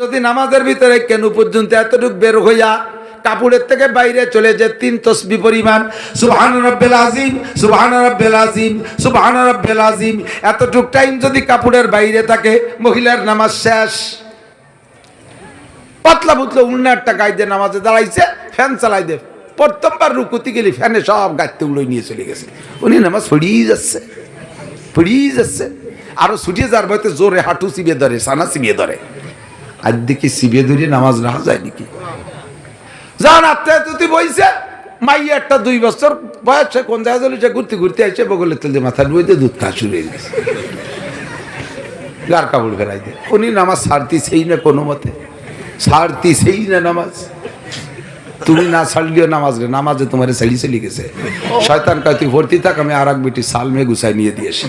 যদি নামাজের ভিতরে কেন পর্যন্ত এতটুক বের হইয়া কাপড়ের থেকে বাইরে চলে যে তিন তসবি পরিমাণ। সুবহান রাব্বিল আজিম সুবহান রাব্বিল আজিম সুবহান রাব্বিল আজিম এতটুক টাইম যদি কাপড়ের বাইরে থাকে, মহিলার নামাজ শেষ। পাতলা পুতলা উন্নয়ন টাকায় দিয়ে নামাজে দাঁড়াইছে, ফ্যান চালাই দে। প্রথমবার রুকুতি গেলি, ফ্যানে সব গাড়িতে উড়ে নিয়ে চলে গেছে। উনি নামাজ পড়িয়ে যাচ্ছে পড়িয়ে যাচ্ছে। আরও ছুটিয়ে যার বয়তে জোরে হাঁটু চিবিয়ে ধরে, সানা চিবিয়ে ধরে। আর দেখি চিবিয়ে ধরে নামাজ রাখা যায় নাকি? যান আত্মীয় তুতি বইছে একটা দুই বছর বয়স সে কোন জায়গায় চলেছে ঘুরতে ঘুরতে বগলে তেলে মাথা দুধ খা শুরু হয়ে গেছে। গার কাপড় ফেরাই দে। উনি নামাজ ছাড়তিছেই না কোনো মতে। ছাড়তিছেই না নামাজ। তুমি না ছাড়লিও নামাজ রে নামাজে তোমার ছেড়ি চলে গেছে। শয়তান কয় তুই ভর্তি থাক আমি আর এক বেটি সালমে গুছাই নিয়ে দিয়েছি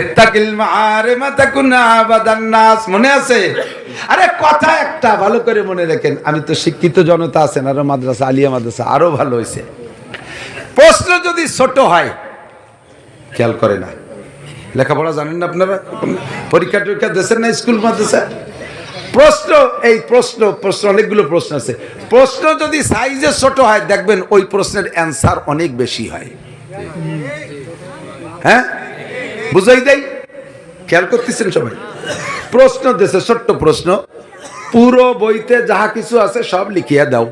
ইত্তাকিল মাআরিমা তাকুন আবাদান নাস। মনে আছে? আরে কথা একটা ভালো করে মনে রাখেন, আমি তো শিক্ষিত জনতা আছেন, আরও মাদ্রাসা, আলিয়া মাদ্রাসা, আরও ভালো হয়েছে প্রশ্ন যদি ছোট হয়, খেয়াল করে না। লেখাপড়া জানেন না আপনারা? পরীক্ষা টরীক্ষা দেশের না স্কুল, মাদ্রাসা? প্রশ্ন, এই প্রশ্ন প্রশ্ন, অনেকগুলো প্রশ্ন আছে। প্রশ্ন যদি সাইজে ছোট হয়, দেখবেন ওই প্রশ্নের অ্যান্সার অনেক বেশি হয়। হ্যাঁ? বুঝাই দেই? খেয়াল করতেছেন সবাই? প্রশ্ন দেশে, ছোট্ট প্রশ্ন। পুরো বইতে যাহা কিছু আছে সব লিখিয়া দাও।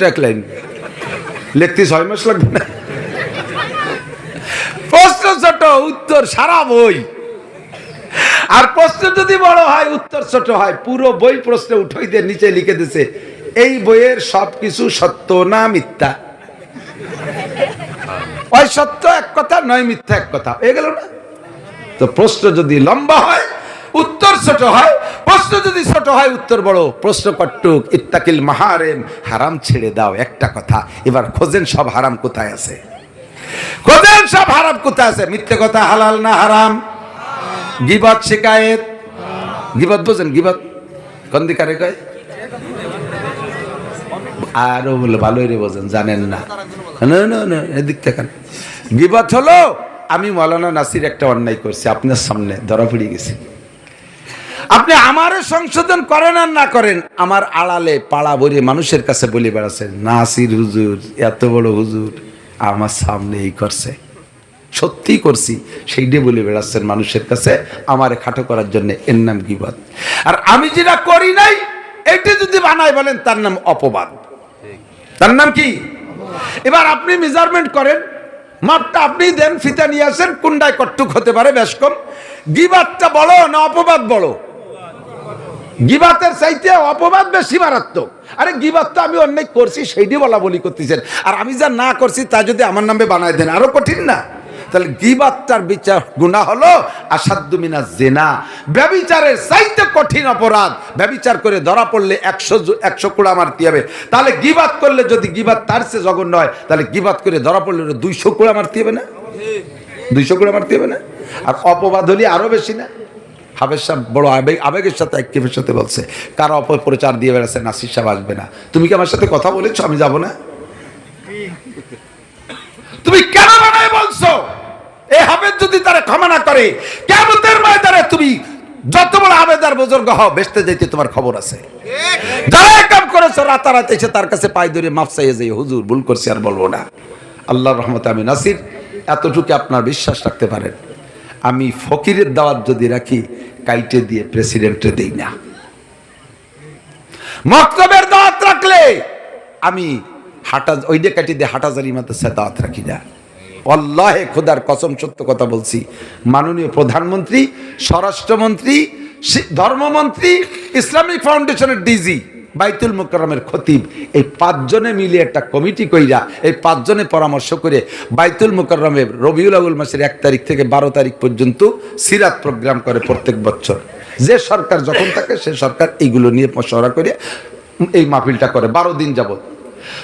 ট্যাক লাইন প্রশ্ন ছোট, উত্তর সারা বই। আর প্রশ্ন যদি বড় হয়, উত্তর ছোট হয়। পুরো বই প্রশ্ন দিয়ে নিচে লিখে দিছে, এই বইয়ের সবকিছু সত্য না মিথ্যা? ওই সত্য এক কথা, নয় মিথ্যা এক কথা। হয়ে গেল না? তো প্রশ্ন যদি লম্বা হয়, উত্তর ছোট হয়, প্রশ্ন যদি ছোট হয়, উত্তর বড়। প্রশ্ন কট্টুক, ইত্তাকিল মাহারেম, হারাম ছেড়ে দাও। একটা কথা, এবার খোঁজেন সব হারাম কোথায় আছে। খোঁজেন সব হারাম কোথায় আছে। মিথ্যে কথা হালাল না হারাম? গিবত, শিকায়েত? গিবত বোঝেন, গিবত? কন্দিকারে কয়? আরও বলে ভালোই রে বোঝেন জানেন না। না না না এদিক থেকে গিবত হলো আমি মৌলানা নাসির একটা অন্যায় করছি আপনার সামনে ধরা পড়ে গেছি। আপনি আমারও সংশোধন করেন আর না করেন আমার আড়ালে পাড়া ভরে মানুষের কাছে বলে বেড়াচ্ছেন নাসির হুজুর এত বড় হুজুর আমার সামনে এই করছে। সত্যি করছি সেইটাই বলে বেড়াচ্ছেন মানুষের কাছে আমার খাটো করার জন্য এর নাম গিবত। আর আমি যেটা করি নাই এটা যদি বানাই বলেন তার নাম অপবাদ। তার নাম কি? এবার আপনি মেজারমেন্ট করেন। মাপটা আপনি দেন, ফিতা নিয়ে আসেন, কুন্ডায় কট্টুক হতে পারে, বেশ কম। গিবাতটা বলো না অপবাদ বলো? গিবাতের চাইতে অপবাদ বেশি মারাত্মক। আরে গিবাত তো আমি অন্যায় করছি, সেইটি বলা বলি করতেছেন। আর আমি যা না করছি, তা যদি আমার নামে বানায় দেন, আরও কঠিন না? তাহলে গিবাতটার বিচার গুণা হলো আসাদ্দুমিনা জেনা। ব্যবিচারের চাইতে কঠিন অপরাধ। ব্যবিচার করে ধরা পড়লে একশো একশো কুড়া মারতে হবে। তাহলে গিবাত করলে যদি গিবাত তার চেয়ে জঘন্য হয়, তাহলে গিবাত করে ধরা পড়লে দুইশো কুড়া মারতে হবে না? দুইশো কুড়া মারতে হবে না? আর অপবাদ হলে আরও বেশি না? হাবের সাহেব বড় আবেগ আবেগের সাথে একটিভের সাথে বলছে, কার অপপ্রচার দিয়ে বেড়াচ্ছে, নাসির সাহেব আসবে না। তুমি কি আমার সাথে কথা বলেছ? আমি যাব না? তুমি কেন বানায় বলছো? এই হাবেদ যদি তারা ক্ষমা না করে কেমতের ময়দানে তুমি যত বড় আবেদার বুজুর্গ হও বেসতে যাইতে তোমার খবর আছে। যারা কাম করেছ, রাতারাত এসে তার কাছে পাই ধরে মাফ চাইয়ে যাই হুজুর, ভুল করছি আর বলব না। আল্লাহর রহমতে আমি নাসির। এতটুকু আপনার বিশ্বাস রাখতে পারেন। আমি ফকিরের দাওয়াত যদি রাখি, কাইটে দিয়ে প্রেসিডেন্টে দেই না। মক্তবের দাওয়াত রাখলে আমি হাটা ওইটা কাটি দিয়ে হাটাজারি মাদ্রাসায় দাওয়াত রাখি না। অল্লাহে খোদার কসম, সত্য কথা বলছি। মাননীয় প্রধানমন্ত্রী, স্বরাষ্ট্রমন্ত্রী ধর্মমন্ত্রী, ইসলামিক ফাউন্ডেশনের ডিজি, বাইতুল মুকরমের খতিব, এই পাঁচজনে মিলে একটা কমিটি কইরা, এই পাঁচজনে পরামর্শ করে বাইতুল মুকরমে রবিউল আউল মাসের এক তারিখ থেকে বারো তারিখ পর্যন্ত সিরাত প্রোগ্রাম করে প্রত্যেক বছর। যে সরকার যখন থাকে, সে সরকার এইগুলো নিয়ে মশওয়ারা করে এই মাহফিলটা করে, বারো দিন যাবত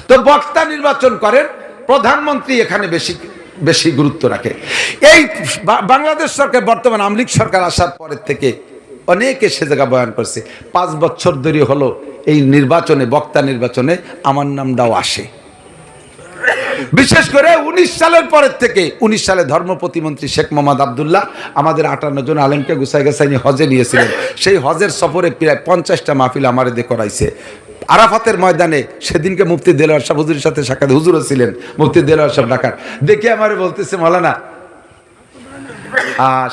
তো বক্তা নির্বাচন করেন, প্রধানমন্ত্রী এখানে বেশি বেশি গুরুত্ব রাখে। এই বাংলাদেশ সরকার বর্তমান আমলিক সরকার আসার পরের থেকে অনেকে সে জায়গা বয়ান করছে। পাঁচ বছর ধরে হলো এই নির্বাচনে, বক্তা নির্বাচনে আমার নামটাও আসে। বিশেষ করে উনিশ সালের পরের থেকে, উনিশ সালে ধর্ম প্রতিমন্ত্রী শেখ মোহাম্মদ আবদুল্লাহ আমাদের আটান্ন জন আলেমকে গুসাই গেসাইনি হজে নিয়েছিলেন। সেই হজের সফরে প্রায় পঞ্চাশটা মাহফিল আমার করাইছে। আরাফাতের ময়দানে সেদিনকে মুফতি দেলোয়ার সাহেব হুজুরের সাথে সাক্ষাৎ, হুজুরও ছিলেন, মুফতি দেলোয়ার সাহেব ডাকার দেখে আমার বলতেছে, মালানা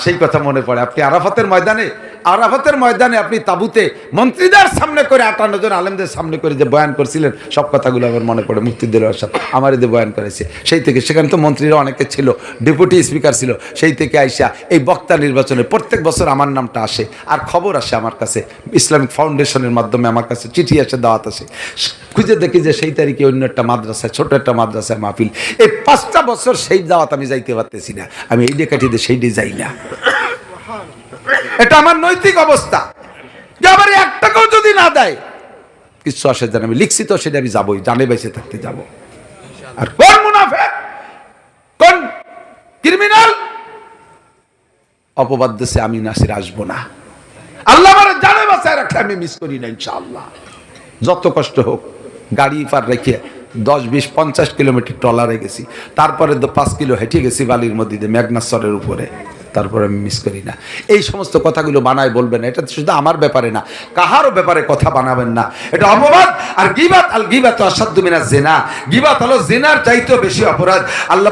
সেই কথা মনে পড়ে। আপনি আরাফাতের ময়দানে আরাফাতের ময়দানে আপনি তাবুতে মন্ত্রীদের সামনে করে আটান্ন জন আলেমদের সামনে করে যে বয়ান করছিলেন, সব কথাগুলো আমার মনে পড়ে মুক্তি দিল সব আমার এদের বয়ান করেছে। সেই থেকে সেখানে তো মন্ত্রীরা অনেকে ছিল, ডেপুটি স্পিকার ছিল, সেই থেকে আইসা এই বক্তা নির্বাচনে প্রত্যেক বছর আমার নামটা আসে আর খবর আসে আমার কাছে। ইসলামিক ফাউন্ডেশনের মাধ্যমে আমার কাছে চিঠি আসে, দাওয়াত আসে। খুঁজে দেখি যে সেই তারিখে অন্য একটা মাদ্রাসায়, ছোট একটা মাদ্রাসায় মাহফিল। এই পাঁচটা বছর সেই দাওয়াত আমি যাইতে পারতেছি না। আমি এই সেই ডে যাই না। এটা আমার নৈতিক অবস্থা। যে এই এক টাকাও যদি না দেয়, কিছু আসে জানে আমি লিখছি তো সেটা আমি যাবোই, জানে বেঁচে থাকতে যাব। আর কোন মুনাফে কোন ক্রিমিনাল অপবাদ দেশে আমি নাসির আসব না। আল্লাহ আমার জানে বাঁচায় রাখলে আমি মিস করি না, ইনশাআল্লাহ। যত কষ্ট হোক, গাড়ি পার রেখে দশ, বিশ, পঞ্চাশ কিলোমিটার ট্রলারে গেছি, তারপরে পাঁচ কিলো হেঁটে গেছি বালির মধ্যে মেঘনাশ্বরের উপরে। তারপরে আমি মিস করি না। এই সমস্ত কথাগুলো বানায় বলবেন এটা শুধু আমার ব্যাপারে না, কাহারও ব্যাপারে কথা বানাবেন না। এটা অপবাদ আর গিবাত, আল গিবাত অসাধ্য মিনা জেনা। গিবাত হলো জেনার চাইতেও বেশি অপরাধ। আল্লাহ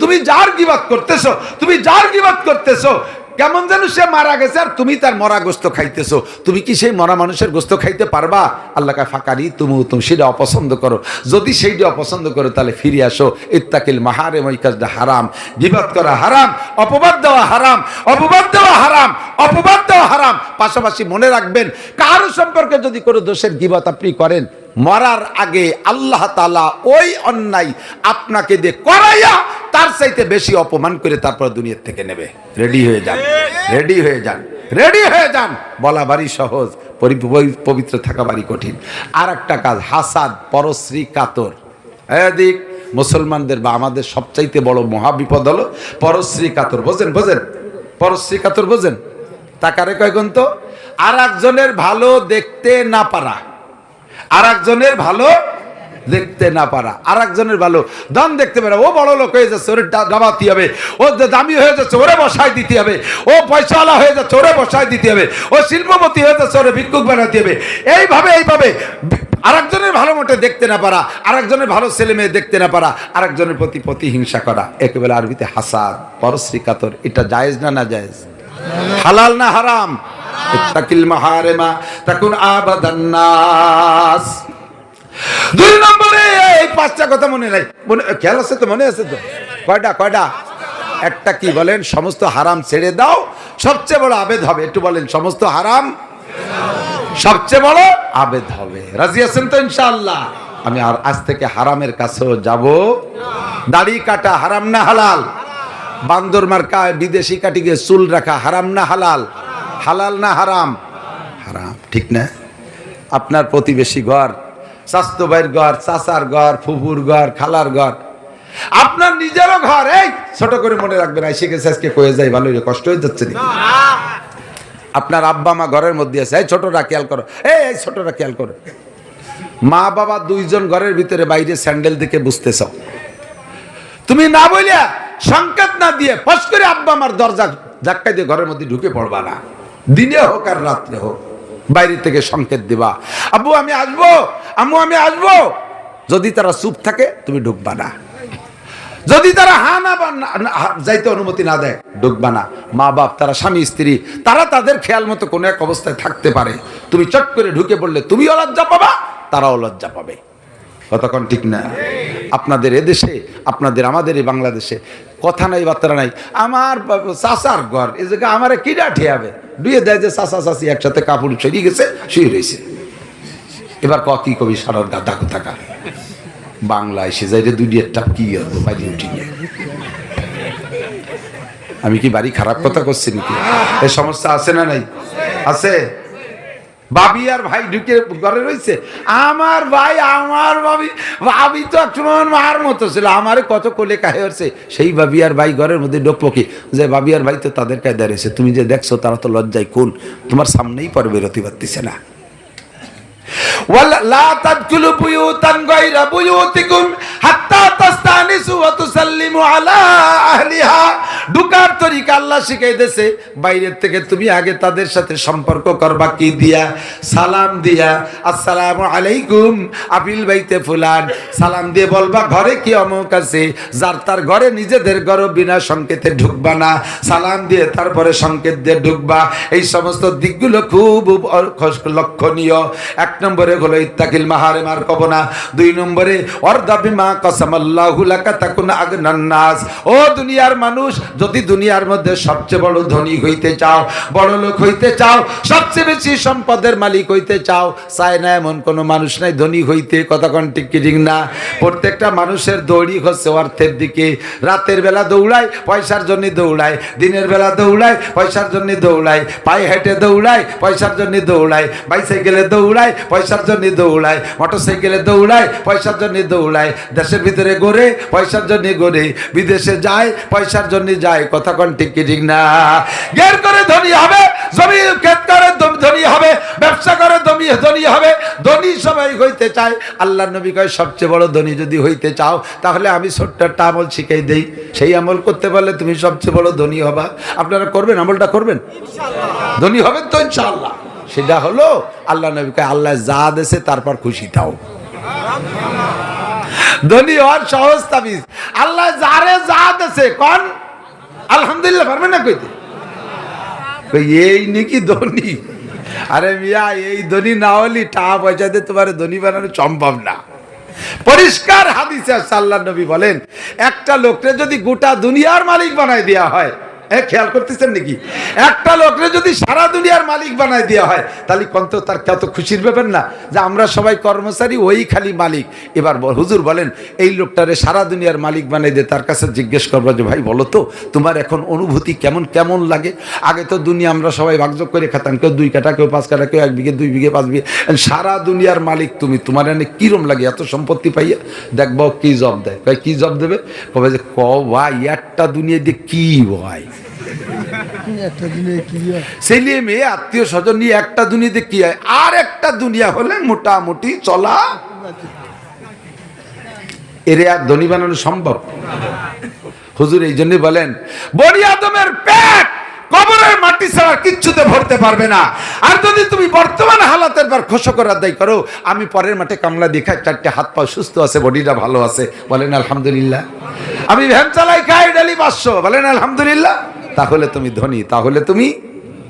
তুমি যার গিবাত করতেছো, তুমি যার গিবাত করতেছো কেমন যেন সে মারা গেছে, আর তুমি তার মরা গোস্ত খাইতেছো। তুমি কি সেই মরা মানুষের গোস্ত খাইতে পারবা? আল্লাহকে ফাঁকারি তুমি তুমি সেটা অপছন্দ করো। যদি সেইটা অপছন্দ করো, তাহলে ফিরে আসো। ইত্তাকিল মাহারে ওই কাজটা হারাম। গিবাদ করা হারাম, অপবাদ দেওয়া হারাম, অপবাদ দেওয়া হারাম, অপবাদ দেওয়া হারাম। পাশাপাশি মনে রাখবেন, কারও সম্পর্কে যদি কোনো দোষের গিবাত আপনি করেন, মরার আগে আল্লাহ তালা ওই অন্যায় আপনাকে দিয়ে করাইয়া চাইতে বেশি অপমান করে তারপর দুনিয়ার থেকে নেবে। রেডি হয়ে যান। রেডি হয়ে যান। রেডি হয়ে যান। বলা বাড়ি সহজ পবিত্র থাকা বাড়ি কঠিন। আর একটা কাজ, হাসাদ, পরশ্রী, কাতর। এদিক, মুসলমানদের বা আমাদের সবচাইতে বড় মহাবিপদ হলো পরশ্রী, কাতর। বোঝেন বোঝেন? পরশ্রী, কাতর, বোঝেন? তাকারে কয়গুন তো? আর একজনের ভালো দেখতে না পারা। আর একজনের ভালো দেখতে না পারা। আর একজনের ভালো দাম দেখতে পারা। ও বড় লোক হয়ে যাচ্ছে, ওরে ডাবাতে হবে। ও দামি হয়ে যাচ্ছে, ওরে বসায় দিতে হবে। ও পয়সাওয়ালা হয়ে যাচ্ছে, ওরে বসায় দিতে হবে। ও শিল্পপতি হয়ে যাচ্ছে, ওরে ভিক্ষুক বানাতে হবে। এইভাবে এইভাবে আরেকজনের ভালো মোটে দেখতে না পারা, আরেকজনের ভালো ছেলে মেয়ে দেখতে না পারা, আরেকজনের প্রতি প্রতিহিংসা করা। একেবারে আরবিতে হাসাদ পরশ্রী কাতর এটা জায়েজ না না জায়েজ? হালাল না হারাম? নাস। দুই নম্বরে, এই পাঁচটা কথা মনে নাই। মনে, খেয়াল আছে তো, মনে আছে তো? কয়টা কয়টা? একটা কি বলেন, সমস্ত হারাম ছেড়ে দাও, সবচেয়ে বড় আবেদ হবে। একটু বলেন, সমস্ত হারাম সবচেয়ে বড় আবেদ হবে। রাজি আছেন তো, ইনশাআল্লাহ? আমি আর আজ থেকে হারামের কাছেও যাব। দাড়ি কাটা হারাম না হালাল। বান্দর মার্কা বিদেশি কাটি গিয়ে চুল রাখা হারাম না হালাল। হালাল না হারাম? হারাম, ঠিক না? আপনার প্রতিবেশী ঘর স্বাস্থ্য ভাইয়ের ঘর, চাচার ঘর, ফুফুর ঘর, খালার ঘর। আপনার নিজেরও ঘর, এই ছোট করে মনে রাখবেন, আইসে গেছে, আজকে কয়ে যাই ভালো কষ্ট হয়ে যাচ্ছে আপনার আব্বা মা ঘরের মধ্যে আছে, এই ছোটরা খেয়াল করো, এই এই ছোটরা খেয়াল করো। মা বাবা দুইজন ঘরের ভিতরে বাইরে স্যান্ডেল দিকে বুঝতেছ। তুমি না বলিয়া সংকেত না দিয়ে ফস করে আব্বা আমার দরজা ধাক্কা দিয়ে ঘরের মধ্যে ঢুকে পড়বা না। দিনে হোক আর রাত্রে হোক। বাইরে থেকে সংকেত দিবা। আব্বু, আমি আসব? আম্মু, আমি আসব? যদি তারা চুপ থাকে, তুমি ঢুকবা না। যদি তারা হা না যাইতে অনুমতি না দেয়, ঢুকবা না। মা বাপ, তারা স্বামী, স্ত্রী, তারা তাদের খেয়াল মতো কোনো এক অবস্থায় থাকতে পারে। তুমি চট করে ঢুকে পড়লে তুমি লজ্জা পাবা, তারাও লজ্জা পাবে। কতক্ষণ ঠিক না। আপনাদের এদেশে, আপনাদের আমাদের এই বাংলাদেশে কথা নাই, বার্তা নাই। আমার চাচার ঘর, এই জায়গায় আমার কিডা ঠিয়াবে? দুয়ে দেয় যে চাচা চাচি একসাথে কাপড় ছড়িয়ে গেছে, শুয়ে রয়েছে। এবার ক, কি কবি সারার গাদা থাকা বাংলায় সে যাইতে দুনিয়ার টাপ, কি আসব বাড়ি উঠি নিয়ে আমি কি বাড়ি খারাপ কথা করছি নাকি? এই সমস্যা আছে না নাই? আছে? বাবি আর ভাই ঢুকে ঘরে রয়েছে। আমার ভাই, আমার ভাবি ভাবি তো একসময় মার মতো ছিল। আমারে কত কোলে কাহে হচ্ছে সেই ভাবি আর ভাই ঘরের মধ্যে ডোপকে যে ভাবি আর ভাই তো তাদের কায়দায় রয়েছে। তুমি যে দেখছ তারা তো লজ্জায় কোন তোমার সামনেই পর বেরোতে পারতেছে না। সালাম দিয়ে বলবা, ঘরে কি অমুক আছে? যার তার ঘরে নিজেদের ঘর বিনা সংকেতে ঢুকবা না। সালাম দিয়ে তারপরে সংকেত দিয়ে ঢুকবা। এই সমস্ত দিকগুলো খুব লক্ষণীয়। এক নম্বরে হলো, ইত্তাকিল মাহারে মার কব না দুই নম্বরে অর্দাবি মা কসামাল্লাহু লাকা তাকুন আগনান নাস। ও দুনিয়ার মানুষ, যদি দুনিয়ার মধ্যে সবচেয়ে বড় ধনী হইতে চাও, বড় লোক হইতে চাও, সবচেয়ে বেশি সম্পদের মালিক হইতে চাও, চায় না এমন কোনো মানুষ নাই, ধনী হইতে কতক্ষণ ঠিক ঠিক না। প্রত্যেকটা মানুষের দৌড়ি হচ্ছে অর্থের দিকে। রাতের বেলা দৌড়ায়, পয়সার জন্য দৌড়ায়। দিনের বেলা দৌড়ায়, পয়সার জন্য দৌড়ায়। পায়ে হেঁটে দৌড়ায়, পয়সার জন্য দৌড়ায়। বাইসাইকেলে দৌড়ায় পয়সার জন্য দৌড়ায় মোটর সাইকেলে দৌড়ায় পয়সার জন্য দৌড়ায় দেশের ভিতরে গড়ে পয়সার জন্য গড়ে বিদেশে যায় পয়সার জন্য যায়। কথা কন ঠিক কি ঠিক না? গের করে ধনী হবে জমি ক্ষেত করে ধনী হবে ব্যবসা করে ধনী ধনী হবে ধনী সবাই হইতে চায়। আল্লাহ নবী কয় সবচেয়ে বড় ধনী যদি হইতে চাও তাহলে আমি ছোট্ট একটা আমল শিখাই দেই। সেই আমল করতে পারলে তুমি সবচেয়ে বড় ধনী হবা। আপনারা করবেন? আমলটা করবেন? ধনী হবেন তো ইনশাআল্লাহ। সেটা হলো আল্লাহ নবীকে আল্লাহ যা দেশে তারপর খুশি থাও। ধনী হওয়ার সহজ তাবিজ। আল্লাহ যারে যা দেশে কন? আলহামদুলিল্লাহ পারবেন না কইতে? কই, এই নাকি ধনী? আরে মিয়া এই ধনী না হলি টাকা পয়সা দিয়ে তোমার ধনী বানানো সম্ভব না। পরিষ্কার হাদিসে আল্লাহ নবী বলেন একটা লোককে যদি গোটা দুনিয়ার মালিক বানায় দেওয়া হয় এ, খেয়াল করতেছেন নাকি? একটা লোকরে যদি সারা দুনিয়ার মালিক বানায় দেওয়া হয়, তাহলে কত তার কত খুশির ব্যাপার না? যে আমরা সবাই কর্মচারী, ওই খালি মালিক। এবার হুজুর বলেন, এই লোকটারে সারা দুনিয়ার মালিক বানাই দিয়ে তার কাছে জিজ্ঞেস করব যে, ভাই, বলো তো, তোমার এখন অনুভূতি কেমন কেমন লাগে? আগে তো দুনিয়া আমরা সবাই ভাগযোগ করে খেতাম, কেউ দুই কাটা কেউ পাঁচ কাটা কেউ এক বিঘে, দুই বিঘে, পাঁচ বিঘে। সারা দুনিয়ার মালিক তুমি, তোমার এনে কিরম লাগে, এত সম্পত্তি পাইয়া? দেখব কি জব দেয়? কি জব দেবে? কবে যে, ক, ভাই, একটা দুনিয়া দিয়ে কি হয় হয়? ছেলে মেয়ে আত্মীয় স্বজন নিয়ে একটা দুনিয়াতে কি হয়? আর একটা দুনিয়া হলে মোটামুটি চলা এরে আর ধনী বানানো সম্ভব? হুজুর এই জন্যই বলেন, বনি আদমের পেট কবরের মাটি ছাড়া কিচ্ছুতে ভরতে পারবে না। আর যদি তুমি বর্তমান হালাতের বার খোশ করার দায়ী করো, আমি পরের মাঠে কামলা দেখাই চারটে হাত পা সুস্থ আছে, বডিটা ভালো আছে। বলেন, আলহামদুলিল্লাহ। আমি ভ্যান চালাই খাই, ডালি পাঁচশো। বলেন, আলহামদুলিল্লাহ। তাহলে তুমি ধনী, তাহলে তুমি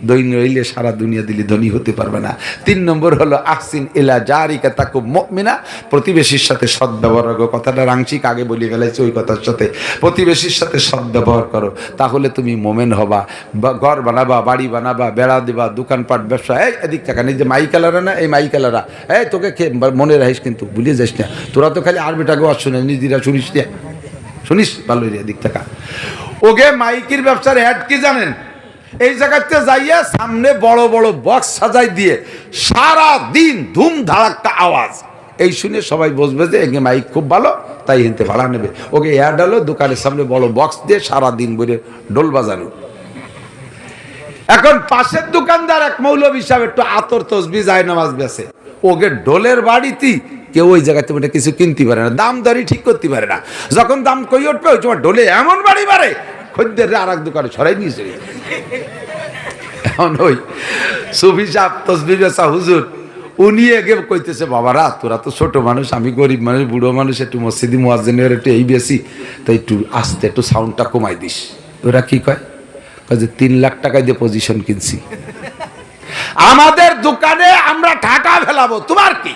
দৈন রইলে সারা দুনিয়া দিলে ধনী হতে পারবে না। তিন নম্বর হলো, আহসিন এলা জারিকা তাকু মমিনা। প্রতিবেশীর সাথে সদ্ব্যবহার করো। কথাটা আংশিক আগে বলে ফেলেছি, ওই কথার সাথে। প্রতিবেশীর সাথে সদ্ব্যবহার করো। তাহলে তুমি মোমেন হবা। ঘর বানাবা, বাড়ি বানাবা, বেড়া দেবা, দোকানপাট, ব্যবসা। এই, এদিক টাকা এই যে মাই কালারা না, এই মাই কালারা এই, তোকে খে মনে রাখিস কিন্তু ভুলিয়ে যাস না। তোরা তো খালি আরবিটা গোয়া শুনে, নিজেরা শুনিস না। শুনিস? ভালো এদিক টাকা ওকে মাইকির ব্যবসার অ্যাড কি জানেন? এই জায়গাতে যাইয়া সামনে বড় বড় বক্স সাজাই দিয়ে সারা দিন ধুম ধাড়াক্কা আওয়াজ। এই শুনে সবাই বসবে যে, এগে মাইক খুব ভালো, তাই হিনতে ভাড়া নেবে। ওকে এয়ার ডালো, দোকানের সামনে বড় বক্স দিয়ে সারা দিন বলে ডোল বাজানো। এখন পাশের দোকানদার এক মৌলবী সাহেব একটু আতর তসবি যায় নামাজ বেছে। ওকে ডোলের বাড়িতে কেউ ওই জায়গাতে মানে কিছু কিনতে পারে না, দাম দরই ঠিক করতে পারে না। যখন দাম কই উঠবে, ওই তোমার ডোলে এমন বাড়ি বাড়ে, খদ্দের আর এক দোকানে ছড়াই নিয়েছে এখন ওই সুফি সাহ তসবি বেচা হুজুর, উনি এগে কইতেছে বাবারা তোরা তো ছোট মানুষ, আমি গরিব মানুষ, বুড়ো মানুষ, একটু মসজিদি মোয়াজ্জেনের একটু এই বেশি, তো একটু আস্তে, একটু সাউন্ডটা কমাই দিস। ওরা কি কয়? কয় যে, তিন লাখ টাকায় দিয়ে পজিশন কিনছি। আমাদের দোকানে আমরা টাকা ফেলাবো, তোমার কি?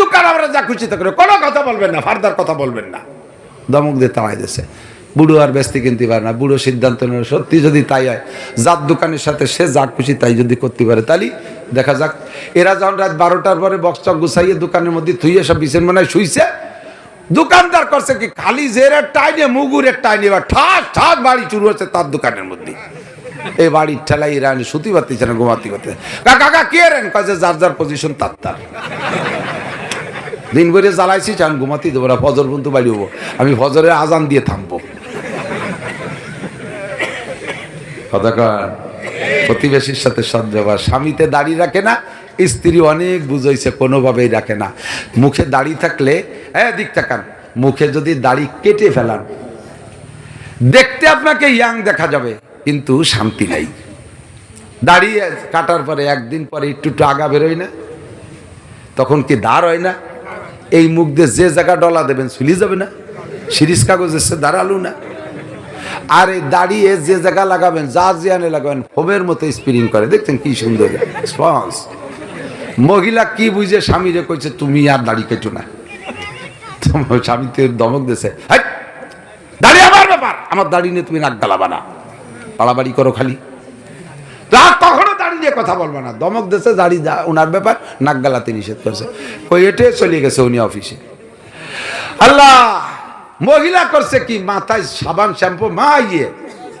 দোকান আমরা যা খুশি কোনো কথা বলবেন না, ফার্দার কথা বলবেন না। দমক দিয়ে তাড়াই দিছে। বুড়ো আর ব্যস্ত কিনতে পারে না, বুড়ো সিদ্ধান্ত নেয় সত্যি যদি তাই হয় যার দোকানের সাথে সে যা খুশি তাই যদি করতে পারে। তাহলে দেখা যাক, এরা যখন রাত বারোটার পরে গুছাইয়ে দোকানের মধ্যে থুইয়ে সব বিছের মনে শুইছে। দোকানদার করছে কি, খালি জেরের টাইনে মুগুরের টাইনে, এবার ঠাস ঠাস বাড়ি চুরু হচ্ছে তার দোকানের মধ্যে। এই বাড়ির ঠেলাই রানি সুতি পারতেছে না, ঘুমাতে পারতে কাকা কে রেন কাজে যার যার পজিশন তার তার। দিন ভরে জ্বালাইছি চান ঘুমাতে দেবো না, ফজর পর্যন্ত বাড়ি হব। আমি ফজরের আজান দিয়ে থামবো। প্রতিবেশীর সাথে সদ্ব্যবহার স্বামীতে দাড়ি রাখে না, স্ত্রী অনেক বুঝাইছে, কোনোভাবেই রাখে না। মুখে দাড়ি থাকলে হ্যাঁ দিক তাকান। মুখে যদি দাড়ি কেটে ফেলান, দেখতে আপনাকে ইয়াং দেখা যাবে, কিন্তু শান্তি নাই। দাঁড়িয়ে কাটার পরে একদিন পরে একটু একটু আগা বেরোয় না, তখন কি দাঁড় হয় না? এই মুখ দিয়ে যে জায়গা ডলা দেবেন চুলি যাবে না সিরিজ কাগজ এসে দাঁড়াল না। আর এই দাঁড়িয়ে যে জায়গা লাগাবেন যা জিয়ানে লাগাবেন ফোমের মতো স্প্রিং করে। দেখছেন কি সুন্দর মহিলা কি বুঝে স্বামীরে কইছে তুমি আর দাড়ি কেটো না। তোমার স্বামী তো দমক দিছে "হাই, দাড়ি আমার ব্যাপার আমার দাড়ি নিয়ে তুমি নাক গালাবা না। পাড়াবাড়ি করো খালি আর কখনো দাড়ি নিয়ে কথা বলবে না। দমক দেশে দাড়ি যা- ওনার ব্যাপার, নাক গালাতে নিষেধ করছে। ওই এটে চলে গেছে উনি অফিসে। আল্লাহ, মহিলা করছে কি? মাথায় সাবান, শ্যাম্পু, মা ইয়ে।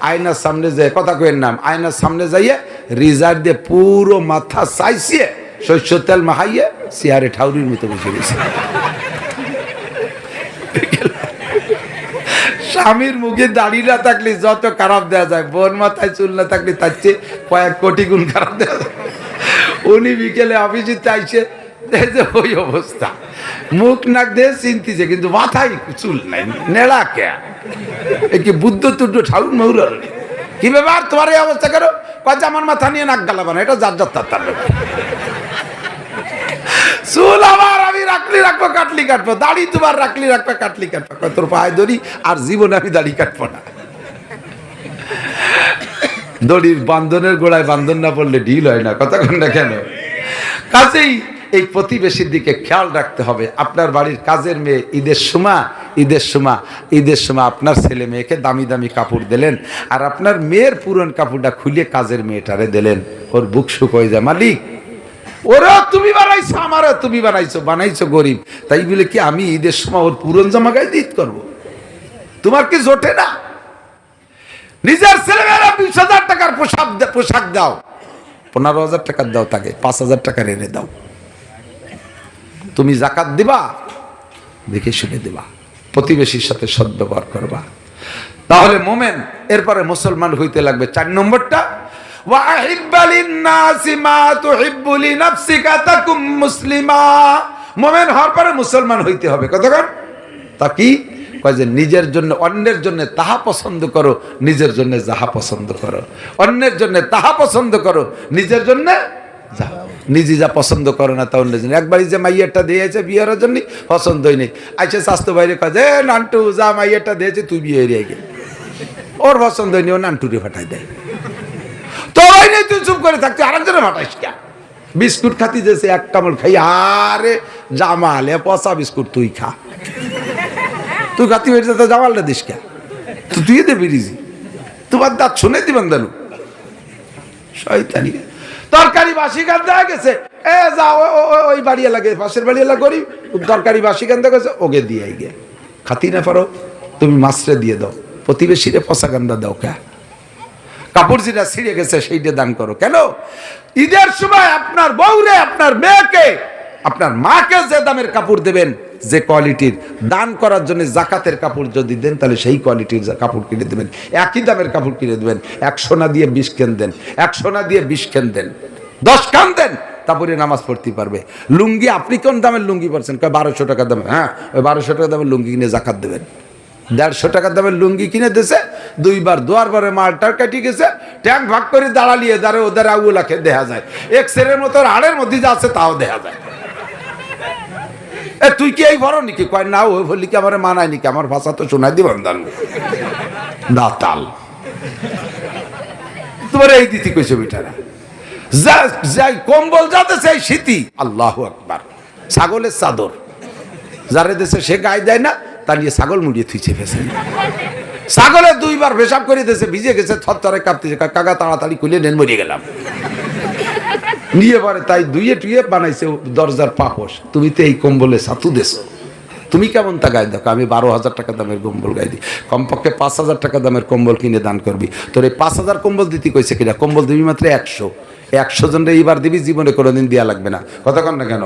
আয়নার সামনে যায় কথা কয়ের নাম, আয়নার সামনে যাইয়ে রিজার দিয়ে পুরো মাথা চাইছিয়ে শস্য তেল মাহাইয়ে, চেয়ারে ঠাউরির মতো বসে গেছে স্বামীর মুখে দাড়ি না থাকলে যত খারাপ দেওয়া যায়, বোন মাথায় চুল না থাকলে তার চেয়ে কয়েক কোটি গুণ খারাপ দেওয়া যায়। উনি বিকেলে অফিসে চাইছে ওই অবস্থা। মুখ নাক দিয়ে চিনতিছে, কিন্তু মাথায় চুল নাই, নেড়া কে? এ কি বুদ্ধ তুড্ড ঠাউর মৌর কি ব্যাপার? তোমার এই অবস্থা করো কয় আমার মাথা নিয়ে নাক গালাবা না এটা যার যার তার চুল আমার আমি রাখলি রাখব, কাটলি কাটবো। দাড়ি তোমার রাখলি রাখব, কাটলি কাটবো। কয়, তোর পায়ে ধরি আর জীবনে আমি দাড়ি কাটবো না। দড়ির বান্ধনের গোড়ায় বান্ধন না পড়লে ঢিল হয় না কতক্ষণ না কেন? কাজেই এই প্রতিবেশীর দিকে খেয়াল রাখতে হবে। আপনার বাড়ির কাজের মেয়ে ঈদের সময় ঈদের সময় ঈদের সময় আপনার ছেলে মেয়েকে দামি দামি কাপড় দিলেন আর আপনার মেয়ের পুরন কাপড়টা খুলে কাজের মেয়েটারে দিলেন। ওর বুক শুক হয়ে যায় মালিক। ওরা তুমি বানাইছো আমারও তুমি বানাইছো বানাইছো গরিব। তাই বলে কি আমি ঈদের সময় ওর পুরন জামা গায়ে ঈদ করব? তোমার কি জোটে না? নিজের ছেলেমেয়েরা বিশ হাজার টাকার পোশাক পোশাক দাও। পনেরো হাজার টাকার দাও তাকে, পাঁচ হাজার টাকার এনে দাও। তুমি জাকাত দিবা, দেখে শুনে দিবা। প্রতিবেশীর সাথে সদ্ব্যবহার করবা। তাহলে মোমেন, এরপরে মুসলমান হইতে লাগবে। চার নম্বরটা মুসলিমা। মোমেন হওয়ার পরে মুসলমান হইতে হবে। কতক্ষণ তা কি? কয় যে নিজের জন্য, অন্যের জন্য তাহা পছন্দ করো, নিজের জন্য যাহা পছন্দ করো। অন্যের জন্য তাহা পছন্দ করো, নিজের জন্য যাহা। নিজে যা পছন্দ করো না তা অন্যের জন্য। একবারই যে মাইয়াটা দিয়েছে বিয়ের জন্য, পছন্দ হয়নি। আইসে স্বাস্থ্য বাইরে কয় যে, নান্টু, যা মাইয়াটা দিয়েছে, তুই বিয়ে এরিয়ে ওর পছন্দ হয়নি, ও নান্টুরে ফাটাই দেয়। তোর ওই নেই তুই চুপ করে থাকতে আরেকজনে ফাটাইস কে বিস্কুট খাতি যেছে এক কামড় খাই, আরে জামালে পচা বিস্কুট তুই খা। তুই খাতি হয়েছে তো জামালটা দিস কে? তুই দে বেরিয়েছি তোমার দাঁত শুনে দিবেন দানু শয়তানি। তরকারি বাসি গান দেওয়া গেছে। এ যা ওই বাড়ি লাগে পাশের বাড়ি এলা করি তরকারি বাসি গান দেওয়া গেছে, ওকে দিয়ে গে। খাতি না পারো, তুমি মাছটা দিয়ে দাও। প্রতিবেশীরে পচা গান্দা দাও কে কাপড় যেটা ছিঁড়ে গেছে সেইটা দান করো। কেন? ঈদের সময় আপনার বউরে, আপনার মেয়েকে, আপনার মাকে যে দামের কাপড় দেবেন, যে কোয়ালিটির, দান করার জন্য জাকাতের কাপড় যদি দেন, তাহলে সেই কোয়ালিটির কাপড় কিনে দেবেন। একই দামের কাপড় কিনে দেবেন। এক সোনা দিয়ে বিশ কেন দেন? এক সোনা দিয়ে বিশ কেন দেন? দশ কান দেন? তারপরে নামাজ পড়তে পারবে। লুঙ্গি, আপনি কোন দামের লুঙ্গি পড়ছেন কয়, বারোশো টাকা দামে হ্যাঁ ওই বারোশো টাকা দামের লুঙ্গি কিনে জাকাত দেবেন। দেড়শো টাকা দামের লুঙ্গি কিনে দিছে, দুইবার দুয়ার বারে মালটার কাটি গেছে ট্যাঙ্ক ভাগ করে দাঁড়ালিয়ে দাঁড়ে ওদের আগুলাকে দেখা যায়। এক্সরের মতো হাড়ের মধ্যে যা আছে তাও দেখা যায়। এ, তুই কি এই বড় নাকি? কয়, না, ওই বললি কি আমার মানায় নাকি? আমার ভাষা তো শোনাই দিবেন দান দাতাল তোমার এই দিতি কইছে বেটারা যা- যাই কম্বল যাতে সেই শীতি আল্লাহ আকবার। ছাগলের চাদর। যারে দেশে সে গায়ে দেয় না তা নিয়ে ছাগল মুড়িয়ে থুইছে ফেসে। ছাগলে দুইবার পেশাব করে দিয়েছে, ভিজে গেছে, থরথরে কাঁপতেছে কাকা তাড়াতাড়ি খুলে নেন মরিয়ে গেলাম। নিয়ে পরে তাই দুইয়ে টুয়ে বানাইছে দরজার পাপস তুমি তো এই কম্বলে সাতু দেছো। তুমি কেমন তা গায়ে দেখো, আমি বারো হাজার টাকা দামের কম্বল গায়ে দিই। কমপক্ষে পাঁচ হাজার টাকা দামের কম্বল কিনে দান করবি। তোর এই পাঁচ হাজার কম্বল দিতে কইছে কিনা? কম্বল দিবি মাত্র একশো। একশো জনরে এইবার দিবি, জীবনে কোনোদিন দেওয়া লাগবে না। কতক্ষণ না কেন?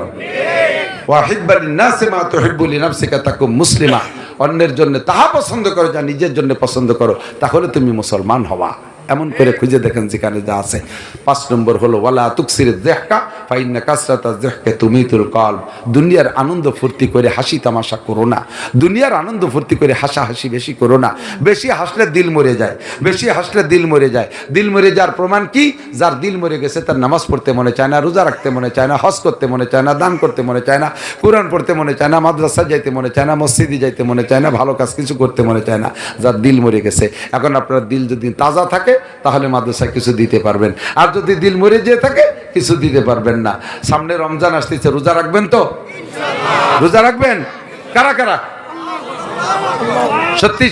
মুসলিমা। অন্যের জন্য তাহা পছন্দ করো, যা নিজের জন্য পছন্দ করো, তাহলে তুমি মুসলমান হবা এমন করে খুঁজে দেখেন যেখানে যা আছে। পাঁচ নম্বর হলো, ওয়ালা তুকসির দেহকা, ফাইন্না কাসরাতা দেহকে তুমি তুল কল দুনিয়ার আনন্দ ফুর্তি করে হাসি তামাশা করো না। দুনিয়ার আনন্দ ফুর্তি করে হাসা হাসি বেশি করো না। বেশি হাসলে দিল মরে যায়। বেশি হাসলে দিল মরে যায়। দিল মরে যাওয়ার প্রমাণ কি? যার দিল মরে গেছে, তার নামাজ পড়তে মনে চায় না, রোজা রাখতে মনে চায় না, হজ করতে মনে চায় না, দান করতে মনে চায় না, কোরআন পড়তে মনে চায় না, মাদ্রাসা যাইতে মনে চায় না, মসজিদে যাইতে মনে চায় না, ভালো কাজ কিছু করতে মনে চায় না, যার দিল মরে গেছে। এখন আপনার দিল যদি তাজা থাকে তাহলে মাদ্রাসায় কিছু দিতে পারবেন। আর যদি দিল মরে যেয়ে থাকে, কিছু দিতে পারবেন না। সামনে রমজান আসতেছে, রোজা রাখবেন তো? রোজা রাখবেন? কারা কারা? সত্যি।